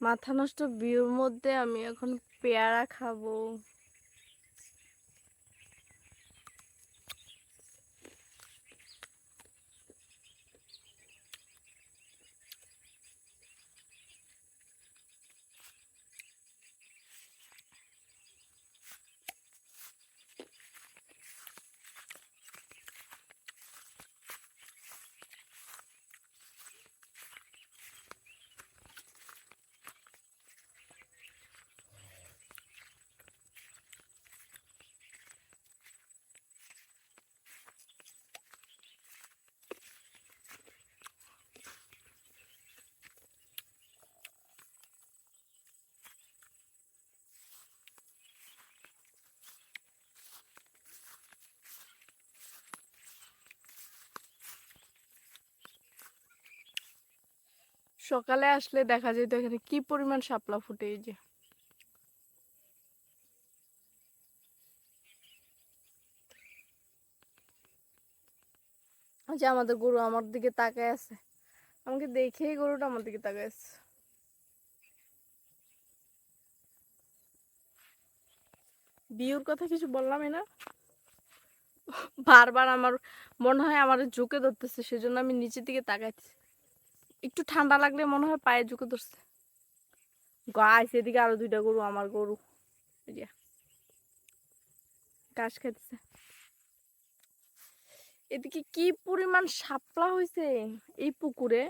মাথা নষ্ট বিয়ের মধ্যে আমি এখন পেয়ারা খাব। সকালে আসলে দেখা যেত এখানে কি পরিমাণ শাপলা ফুটে এই যে? আচ্ছা আমাদের গরু আমার দিকে তাকায় আছে। আমাকে দেখেই গরুটা আমার দিকে তাকায় আছে। কথা কিছু বললামই না। বারবার আমার মনে হয় আমার ঝুঁকে ধরতেছে, সেজন্য আমি নিচের দিকে তাকাইছি একটু ঠান্ডা লাগলে মনে হয় পায়ে ঝুঁকে ধরছে। গাছ এদিকে আরও দুইটা গরু, আমার গরু। ঘাস খেতেছে এদিকে কি পরিমাণ সাপলা হয়েছে এই পুকুরে?